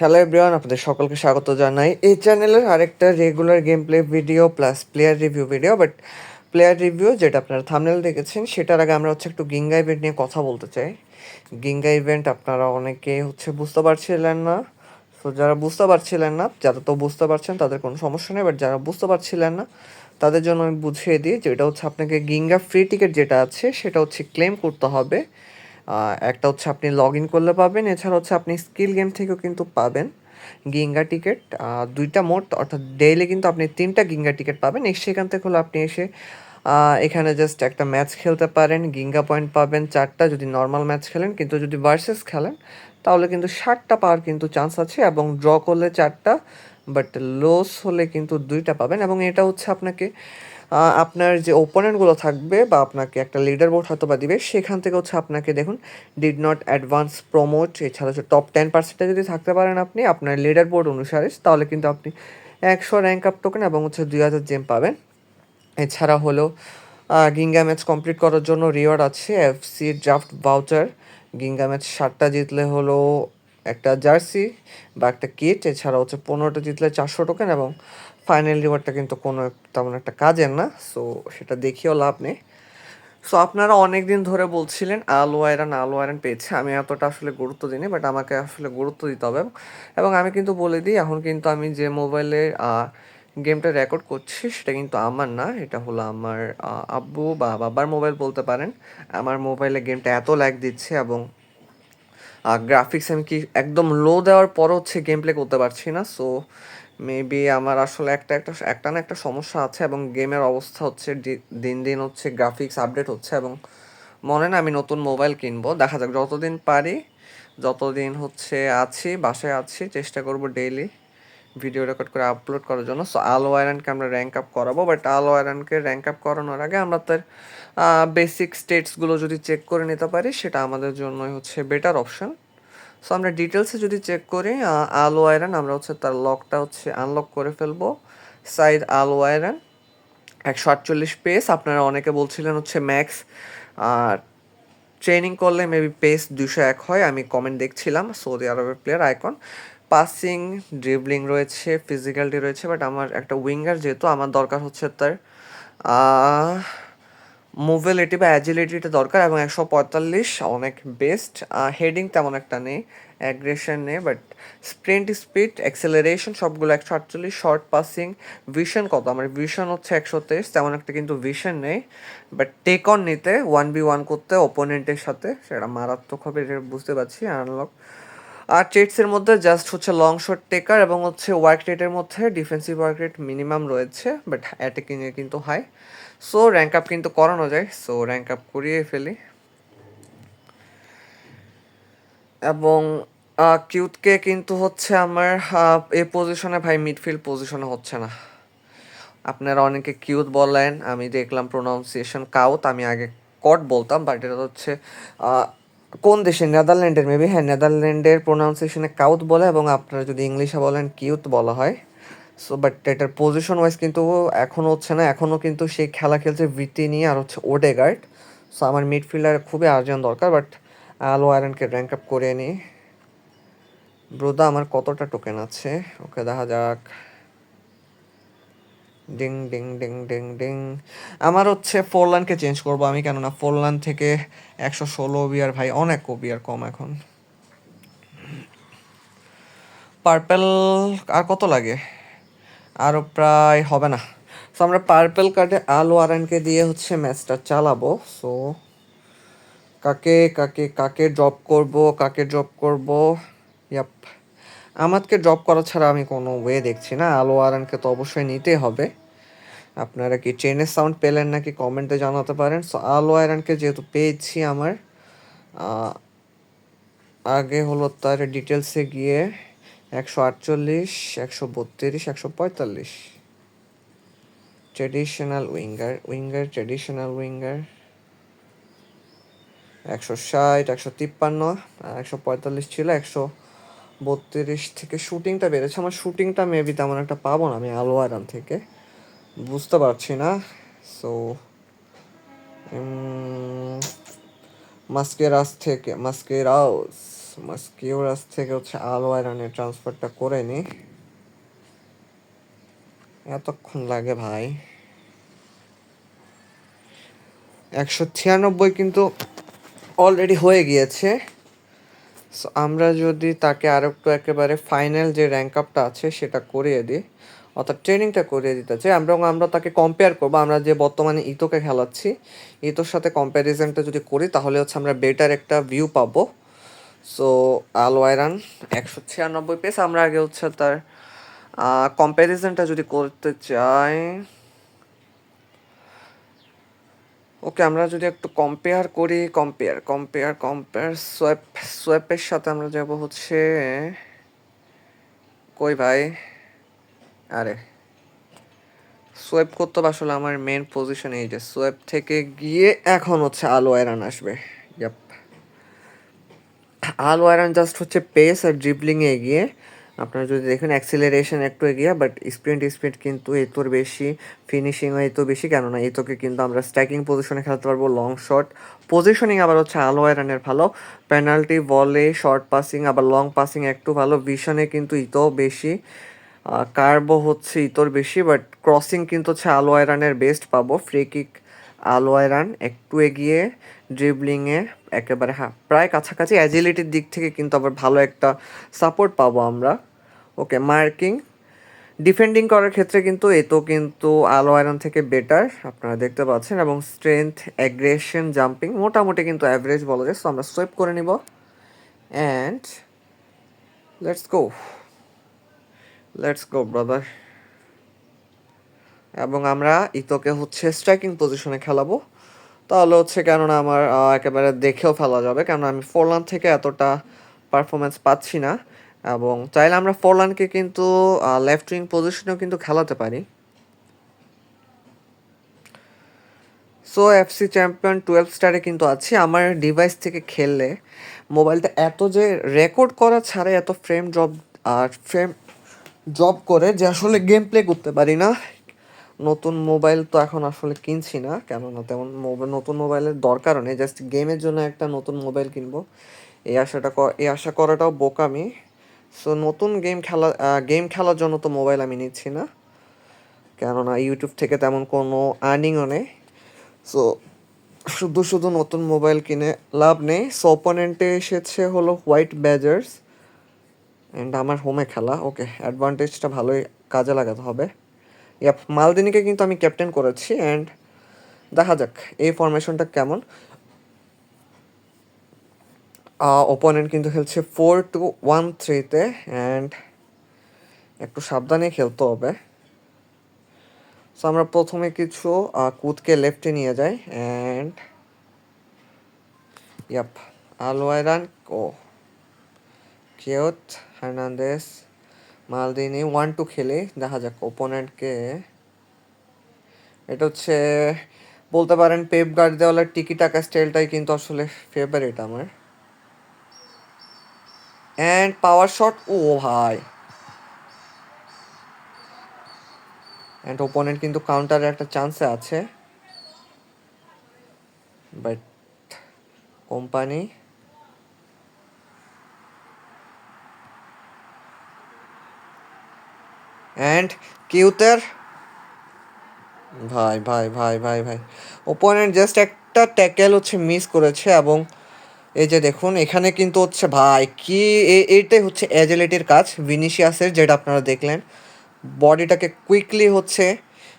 Hello everyone আপনাদের সকলকে স্বাগত জানাই। এই চ্যানেলের আরেকটা regular game play video plus player review video but player review যেটা আপনারা থামনেল দেখেছেন, সেটার আগে আমরা হচ্ছে একটু গিঙ্গা ইভেন্ট নিয়ে কথা বলতে চাই। গিঙ্গা ইভেন্ট আপনারা অনেকে হচ্ছে বুঝতে পারছিলেন না। তো যারা বুঝতে পারছিলেন না, যারা তো বুঝতে পারছেন, তাদের কোনো সমস্যা নেই বাট যারা বুঝতে পারছিলেন না, তাদের জন্য আমি বুঝিয়ে দিই যে এটা হচ্ছে আপনাকে গিঙ্গা ফ্রি টিকিট যেটা আছে, সেটা হচ্ছে ক্লেম করতে হবে। একটা হচ্ছে আপনি লগ ইন করলে পাবেন, এছাড়া হচ্ছে আপনি স্কিল গেম থেকেও কিন্তু পাবেন গিঙ্গা টিকিট দুইটা মোট অর্থাৎ ডেইলি কিন্তু আপনি তিনটা গিঙ্গা টিকিট পাবেন সেখান থেকে হলো আপনি এসে এখানে জাস্ট একটা ম্যাচ খেলতে পারেন গিঙ্গা পয়েন্ট পাবেন চারটা, যদি নর্মাল ম্যাচ খেলেন, কিন্তু যদি ভার্সেস খেলেন, তাহলে কিন্তু ষাটটা পাওয়ার কিন্তু চান্স আছে, এবং ড্র করলে চারটা বাট লস হলে কিন্তু দুইটা পাবেন এবং এটা হচ্ছে আপনাকে আপনার যে ওপোনেন্টগুলো থাকবে বা আপনাকে একটা লিডার বোর্ড হয়তো বা দিবে, সেখান থেকে হচ্ছে আপনাকে দেখুন ডিড নট অ্যাডভান্স প্রমোট এছাড়া হচ্ছে টপ টেন পার্সেন্টে যদি থাকতে পারেন আপনি, আপনার লিডার বোর্ড অনুসারে, তাহলে কিন্তু আপনি একশো র্যাঙ্ক আপ টোকেন এবং হচ্ছে দুই হাজার জেম পাবেন। এছাড়া হলো গিঙ্গা ম্যাচ কমপ্লিট করার জন্য রিওয়ার্ড আছে এফসি ড্রাফট ভাউচার গিঙ্গা ম্যাচ সাতটা জিতলে হলো একটা জার্সি বা একটা কিট, এছাড়া হচ্ছে পনেরোটা জিতলে চারশো টোকেন এবং ফাইনাল রিওয়ার্ডটা কিন্তু কোনো তেমন একটা কাজের না সো সেটা দেখিও লাভ নেই। সো আপনারা অনেক দিন ধরে বলছিলেন আলো আয়রন আলো আয়রন পেয়েছে, আমি এতটা আসলে গুরুত্ব দিইনি বাট আমাকে আসলে গুরুত্ব দিতে হবে এবং আমি কিন্তু বলে দিই, এখন কিন্তু আমি যে মোবাইলে গেমটা রেকর্ড করছি, সেটা কিন্তু আমার না, এটা হলো আমার আব্বু বা বাবার মোবাইল বলতে পারেন। আমার মোবাইলে গেমটা এত ল্যাগ দিচ্ছে এবং গ্রাফিক্স আমি কি একদম লো দেওয়ার পর হচ্ছে গেম প্লে করতে পারছি না সো মেবি আমার আসলে একটা একটা একটা না একটা সমস্যা আছে এবং গেমের অবস্থা হচ্ছে দিন দিন হচ্ছে গ্রাফিক্স আপডেট হচ্ছে এবং মনে না আমি নতুন মোবাইল কিনবো। দেখা যাক, যতদিন পারি, যতদিন হচ্ছে আছি, বাসায় আছি, চেষ্টা করব ডেইলি ভিডিও রেকর্ড করে আপলোড করার জন্য। সো আলো আয়রনকে আমরা র্যাঙ্ক আপ করাবো বাট আলো আয়রনকে র্যাঙ্ক আপ করানোর আগে আমরা তার বেসিক স্টেটসগুলো যদি চেক করে নিতে পারি, সেটা আমাদের জন্যই হচ্ছে বেটার অপশন সো আমরা ডিটেলসে যদি চেক করি আলো আয়রন আমরা হচ্ছে তার লকটা হচ্ছে আনলক করে ফেলব। সাইড আলো আয়রন একশো আটচল্লিশ পেস আপনারা অনেকে বলছিলেন হচ্ছে ম্যাক্স আর ট্রেনিং করলে মেবি পেস দুশো এক হয়, আমি কমেন্ট দেখছিলাম সৌদি আরবের প্লেয়ার আইকন পাসিং, ড্রিবলিং রয়েছে, ফিজিক্যালিটি রয়েছে, বাট আমার একটা উইঙ্গার যেহেতু, আমার দরকার হচ্ছে তার মুভেলিটি বা অ্যাজিলিটিটা দরকার এবং একশো পঁয়তাল্লিশ অনেক বেস্ট হেডিং তেমন একটা নেই অ্যাগ্রেশন নেই বাট স্প্রিন্ট স্পিড অ্যাক্সেলারেশন সবগুলো একশো আটচল্লিশ শর্ট পাসিং ভিশন কত? আমার ভিশন হচ্ছে একশো তেইশ, তেমন একটা কিন্তু ভিশন নেই বাট টেক অন নিতে ওয়ান বি ওয়ান করতে ওপোনেন্টের সাথে, সেটা মারাত্মক হবে, এটা বুঝতে পারছি আনলক আর ট্রেডসের মধ্যে জাস্ট হচ্ছে লং শট টেকার এবং হচ্ছে ওয়ার্ক রেটের মধ্যে ডিফেন্সিভ ওয়ার্ক রেট মিনিমাম রয়েছে বাট অ্যাটাকিংয়ে কিন্তু হাই সো র্যাঙ্ক আপ কিন্তু করানো যায়। সো র্যাঙ্ক আপ করিয়ে ফেলি। এবং কিউটকে কিন্তু হচ্ছে আমার এই পজিশনে ভাই মিডফিল্ড পজিশনে হচ্ছে না। আপনারা অনেকে কিউট বলেন, আমি দেখলাম প্রোনাউন্সিয়েশন কাউত আমি আগে কট বলতাম বাট এটা হচ্ছে কোন দেশে? নেদারল্যান্ডের মেবি হ্যাঁ নেদারল্যান্ডের প্রোনাউন্সিয়েশনে কাউথ বলে এবং আপনারা যদি ইংলিশে বলেন কিউত বলা হয়। সো বাট এটার পজিশন ওয়াইজ কিন্তু এখনও হচ্ছে না এখনও কিন্তু সে খেলা খেলছে ভিটি নিয়ে আর হচ্ছে ওডেগার্ড সো আমার মিডফিল্ডার খুবই আর্জেন্ট দরকার বাট আলো আয়রনকে র্যাঙ্ক আপ করে নিই ব্রোদা, আমার কতটা টোকেন আছে? ওকে দেখা যাক। Ding ding ding ding ding আমার হচ্ছে ফোর লাইনকে চেঞ্জ করব আমি কেননা ফোর লাইন থেকে একশো ষোলো বিয়ার ভাই, অনেক বিয়ার কম এখন। পার্পেল আর কত লাগে? আরও প্রায় হবে না। সো আমরা পার্পেল কার্ডে আলো আরএনকে দিয়ে হচ্ছে ম্যাচটা চালাবো। সো কাকে কাকে কাকে ড্রপ করব, কাকে ড্রপ করব? ইয়াপ আমাদকে ড্রপ করা ছাড়া আমি কোনো ওয়ে দেখছি না। আলো আরএনকে তো অবশ্যই নিতে হবে। আপনারা কি ট্রেনের সাউন্ড পেলেন নাকি কমেন্টে জানাতে পারেন। সো আলো আয়রনকে যেহেতু পেয়েছি আমার আগে হলো তার ডিটেলসে গিয়ে একশো আটচল্লিশ, একশো বত্রিশ, একশো পঁয়তাল্লিশ। Traditional winger winger traditional winger একশো ষাট, একশো তিপ্পান্ন একশো পঁয়তাল্লিশ ছিল একশো বত্রিশ থেকে শুটিংটা বেড়েছে। আমার শুটিংটা মেবি তেমন একটা পাবো না, আমি আলো থেকে। বুঝতে পারছি না। সো মাস্কেরাস থেকে মাস্কেরাউস মাস্কিউরাস থেকে হচ্ছে আলো আয়রনের ট্রান্সফারটা করে নিই এতক্ষণ লাগে ভাই। একশো ছিয়ানব্বই কিন্তু অলরেডি হয়ে গিয়েছে। সো আমরা যদি তাকে আর একটু একেবারে ফাইনাল যে র্যাঙ্ক আপটা আছে, সেটা করিয়ে দিই। অর্থাৎ ট্রেনিংটা করিয়ে দিতে চাই। আমরা আমরা তাকে কম্পেয়ার করব। আমরা যে বর্তমানে ইতোকে খেলাচ্ছি, ইতোর সাথে কম্প্যারিজনটা যদি করি, তাহলে হচ্ছে আমরা বেটার একটা ভিউ পাবো। সো আলওয়াইরান একশো ছিয়ানব্বই পেস আমরা আগে হচ্ছে তার কম্প্যারিজনটা যদি করতে চাই ওকে আমরা যদি একটু কম্পেয়ার করি কম্পেয়ার কম্পেয়ার কম্পেয়ার সোয়েপ সোয়েপের সাথে আমরা যাব হচ্ছে, কই ভাই? আরে সোয়েপ করতে আসলে আমার মেন পজিশন এই যে সোয়েপ থেকে গিয়ে এখন হচ্ছে আলো আয়রান আসবে। আলো আয়রন জাস্ট হচ্ছে পেস আর ড্রিবলিংয়ে এগিয়ে আপনারা যদি দেখেন অ্যাক্সিলারেশন একটু এগিয়ে বাট স্প্রিন্ট স্পিড কিন্তু এতোর বেশি ফিনিশিংও এত বেশি, কেননা এতোকে কিন্তু আমরা স্ট্যাকিং পজিশনে খেলতে পারব লং শট পজিশনিং আবার হচ্ছে আলো আয়রনের ভালো পেনাল্টি বলে শর্ট পাসিং আবার লং পাসিং একটু ভালো ভিশনে কিন্তু ইতো বেশি কার্বো হচ্ছে ইতোর বেশি বাট ক্রসিং কিন্তু হচ্ছে আলো আয়রনের বেস্ট পাবো ফ্রি কিক আলো আয়রন একটু এগিয়ে ড্রিবলিংয়ে একেবারে হ্যাঁ প্রায় কাছাকাছি অ্যাজিলিটির দিক থেকে কিন্তু আবার ভালো একটা সাপোর্ট পাবো আমরা। ওকে মার্কিং ডিফেন্ডিং করার ক্ষেত্রে কিন্তু এ তো কিন্তু আলো আয়রন থেকে বেটার আপনারা দেখতে পাচ্ছেন, এবং স্ট্রেংথ অ্যাগ্রেশন জাম্পিং মোটামুটি কিন্তু অ্যাভারেজ বলা যায়। সো আমরা সোয়েপ করে নিব। And let's go let's go brother এবং আমরা ইতোকে হচ্ছে স্ট্রাইকিং পজিশনে খেলাবো। তাহলে হচ্ছে কেননা আমার একেবারে দেখেও ফেলা যাবে। কেননা আমি ফোরলান থেকে এতটা পারফরমেন্স পাচ্ছি না। এবং চাইলে আমরা ফোরলানকে কিন্তু লেফট উইং পজিশনেও কিন্তু খেলাতে পারি। সো এফসি চ্যাম্পিয়ন টুয়েলভ স্টারে কিন্তু আছি। আমার ডিভাইস থেকে খেললে মোবাইলটা এত যে রেকর্ড করা ছাড়া এত ফ্রেম ড্রপ আর ফ্রেম জব করে যে আসলে গেম প্লে করতে পারি না। নতুন মোবাইল তো এখন আসলে কিনছি না, কেননা তেমন নতুন মোবাইলের দরকারও নেই জাস্ট গেমের জন্য একটা নতুন মোবাইল কিনবো। এই আশাটা এই আশা করাটাও বোকামি। সো নতুন গেম খেলা গেম খেলার জন্য তো মোবাইল আমি নিচ্ছি না, কেননা ইউটিউব থেকে তেমন কোনো আর্নিংও নেই। সো শুধু শুধু নতুন মোবাইল কিনে লাভ নেই। সো অপোনেন্টে এসেছে হলো হোয়াইট ব্যাজার্স অ্যান্ড আমার হোমে খেলা ওকে অ্যাডভান্টেজটা ভালোই কাজে লাগাতে হবে। ইয়াপ মালদিনীকে কিন্তু আমি ক্যাপ্টেন করেছি অ্যান্ড দেখা যাক এই ফরমেশনটা কেমন। ওপোনেন্ট কিন্তু খেলছে ফোর টু ওয়ান থ্রিতে অ্যান্ড একটু সাবধানে খেলতে হবে। সো আমরা প্রথমে কিছু কুদকে লেফটে নিয়ে যাই অ্যান্ড ইয়াপ আলোয়ারান ও কেওত হার্নান্দেস মালদিনি ওয়ান টু খেলে, দেখা যাক ওপোনেন্টকে এটা হচ্ছে, বলতে পারেন পেপ গার্ড দেওয়ালার টিকি টাকা স্টাইলটাই কিন্তু আসলে ফেভারিট আমার। অ্যান্ড পাওয়ার শট ও ভাই। অ্যান্ড ওপোনেন্ট কিন্তু কাউন্টারে একটা চান্সে আছে। বাট কোম্পানি অ্যান্ড কিউতের ভাই ভাই ভাই ভাই ভাই। ওপোনেন্ট জাস্ট একটা ট্যাকেল হচ্ছে মিস করেছে এবং এই যে দেখুন, এখানে কিন্তু হচ্ছে ভাই, কি এইটাই হচ্ছে অ্যাজিলিটির কাজ ভিনিশিয়াসের যেটা আপনারা দেখলেন। বডিটাকে কুইকলি হচ্ছে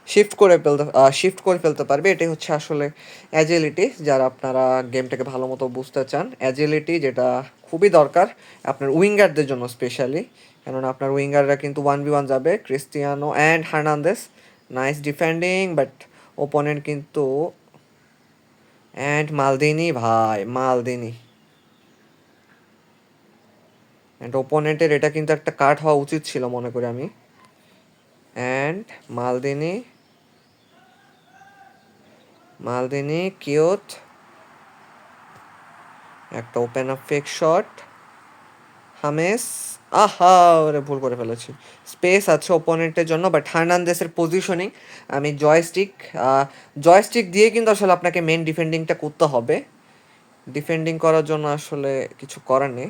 শিফট করে ফেলতে শিফট করে ফেলতে পারবে। এটাই হচ্ছে আসলে অ্যাজিলিটি যারা আপনারা গেমটাকে ভালো মতো বুঝতে চান। অ্যাজিলিটি যেটা খুবই দরকার আপনার উইঙ্গারদের জন্য স্পেশালি কেননা আপনার উইঙ্গাররা কিন্তু ওয়ান বি ওয়ান যাবে, Cristiano and Hernandez. Nice defending but opponent কিন্তু অ্যান্ড মালদিনি, ভাই, মালদিনি। অ্যান্ড ওপোনেন্টের এটা কিন্তু একটা কাট হওয়া উচিত ছিল মনে করি আমি। অ্যান্ড মালদিনি মালদিনি কিউট একটা open up fake shot James. আহা, ওরে ভুল করে ফেলেছি। স্পেস আছে ওপোনেন্টের জন্য বাট হার্নান্দেসের পজিশনিং আমি জয়স্টিক জয়স্টিক দিয়ে কিন্তু আসলে আপনাকে মেন ডিফেন্ডিংটা করতে হবে। ডিফেন্ডিং করার জন্য আসলে কিছু করার নেই।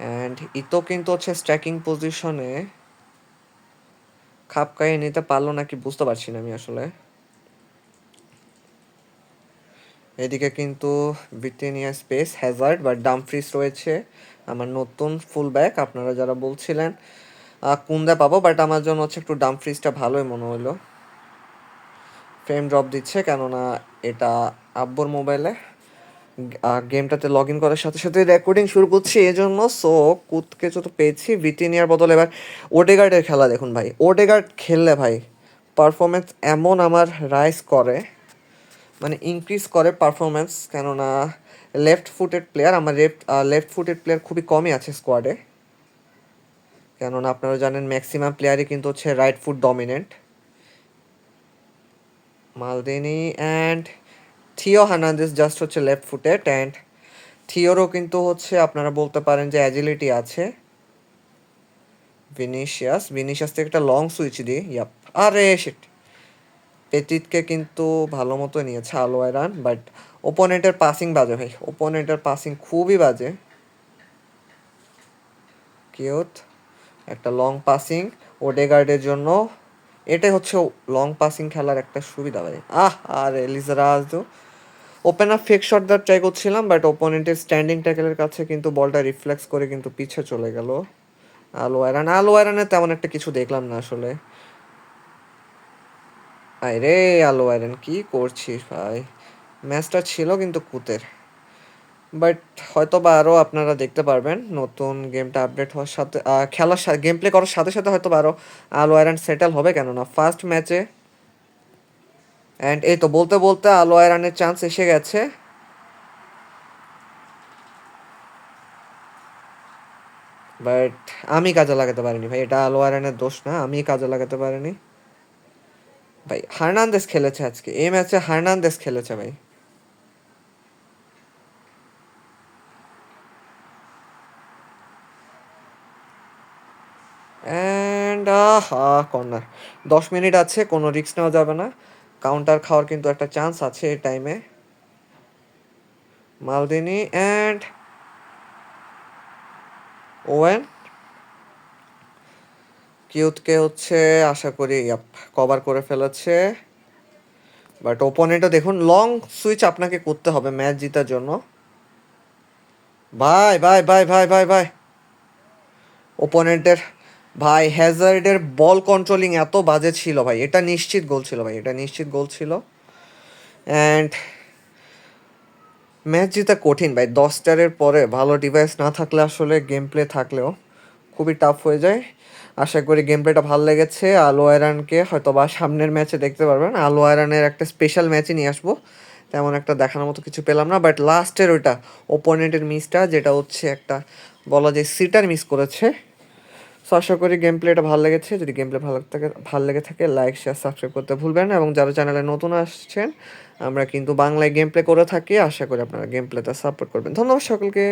অ্যান্ড ইতো কিন্তু হচ্ছে স্ট্র্যাকিং পজিশনে খাপ খাইয়ে নিতে পারল নাকি বুঝতে পারছি না আমি আসলে। এদিকে কিন্তু ব্রিটেনিয়া স্পেস হ্যাজার্ড বা ডামফ্রিজ রয়েছে, আমার নতুন ফুল ব্যাক আপনারা যারা বলছিলেন কুন্দা পাবো? বাট আমার জন্য হচ্ছে একটু ডামফ্রিজটা ভালোই মনে হলো। ফ্রেম ড্রপ দিচ্ছে, কেননা এটা আব্বর মোবাইলে গেমটাতে লগ ইন করার সাথে সাথে রেকর্ডিং শুরু করছি এই জন্য সো কুতকে যত পেয়েছি ভিটিনিয়ার বদলে। এবার ওডেগার্ডের খেলা দেখুন ভাই। ওডেগার্ড খেললে ভাই পারফরমেন্স এমন আমার রাইজ করে। মানে ইনক্রিজ করে পারফরমেন্স কেননা লেফট ফুটেড প্লেয়ার আমার লেফট লেফট ফুটেড প্লেয়ার খুবই কমই আছে স্কোয়াডে কেননা আপনারা জানেন ম্যাক্সিমাম প্লেয়ারই কিন্তু হচ্ছে right foot dominant Maldini and Theo Hernandez just হচ্ছে লেফট ফুটেড অ্যান্ড থিওরও কিন্তু হচ্ছে আপনারা বলতে পারেন যে অ্যাজিলিটি আছে। ভিনিশিয়াস ভিনিশিয়াস থেকে একটা লং সুইচ দিই, ইয়াপ। আরে শিট পেটিটকে কিন্তু ভালো মতো নিয়েছে আলোয় রান বাট ওপোনেন্টের পাসিং বাজে ভাই। ওপোনেন্টের পাসিং খুবই বাজে। কিউট একটা লং পাসিং ওডেগার্ডের জন্য এটাই হচ্ছে লং পাসিং খেলার একটা সুবিধা ভাই। আহ, আর এলিজারা এলিজারাজ ওপেনার ফেক শট দেওয়ার ট্রাই করছিলাম বাট ওপোনেন্টের স্ট্যান্ডিং ট্যাকেলের কাছে কিন্তু বলটা রিফ্লেক্স করে কিন্তু পিছে চলে গেল। আলো আয়রান আলো আয়রানে তেমন একটা কিছু দেখলাম না আসলে। আয় রে আলো আয়রন কি করছিস ভাই? ম্যাচটা ছিল কিন্তু কুতের। বাট হয়তো বা আরও আপনারা দেখতে পারবেন, নতুন গেমটা আপডেট হওয়ার সাথে খেলার গেম প্লে করার সাথে সাথে হয়তো বা আরও আলো আয়রন সেটেল হবে, কেননা ফার্স্ট ম্যাচে অ্যান্ড এই তো বলতে বলতে আলো আয়রনের চান্স এসে গেছে। বাট আমি কাজে লাগাতে পারিনি ভাই, এটা আলো আয়রনের দোষ না, আমি কাজে লাগাতে পারিনি। ভাই হার্নান্দেস খেলেছে আজকে। এই ম্যাচে হার্নান্দেস খেলেছে ভাই। অ্যান্ড আহা কর্নার দশ মিনিট আছে, কোনো রিস্ক নেওয়া যাবে না। কাউন্টার খাওয়ার কিন্তু একটা চান্স আছে এই টাইমে মালদিনি অ্যান্ড ওয়েন কিউতকে হচ্ছে আশা করি কভার করে ফেলেছে। বাট ওপোনেন্টও দেখুন লং সুইচ আপনাকে করতে হবে ম্যাচ জেতার জন্য। ভাই ভাই ভাই ভাই ভাই ভাই ওপোনেন্টের ভাই হ্যাজার্ডের বল কন্ট্রোলিং এত বাজে ছিল ভাই। এটা নিশ্চিত গোল ছিল ভাই, এটা নিশ্চিত গোল ছিল। অ্যান্ড ম্যাচ জেতা কঠিন ভাই। দশ স্টারের পরে ভালো ডিভাইস না থাকলে আসলে গেম প্লে থাকলেও খুবই টাফ হয়ে যায়। আশা করি গেম প্লেটা ভালো লেগেছে। আলো আয়রানকে হয়তো বা সামনের ম্যাচে দেখতে পারবেন। আলো আয়রানের একটা স্পেশাল ম্যাচে নিয়ে আসব। তেমন একটা দেখানোর মতো কিছু পেলাম না বাট লাস্টের ওইটা ওপোনেন্টের মিসটা যেটা হচ্ছে একটা বলা যায় সিটার মিস করেছে। সো আশা করি গেম প্লেটা ভালো লেগেছে। যদি গেম প্লে ভালো থাকে, ভালো লেগে থাকে লাইক শেয়ার সাবস্ক্রাইব করতে ভুলবেন না। এবং যারা চ্যানেলে নতুন আসছেন, আমরা কিন্তু বাংলায় গেম প্লে করে থাকি। আশা করি আপনারা গেম প্লেটা সাপোর্ট করবেন। ধন্যবাদ সকলকে।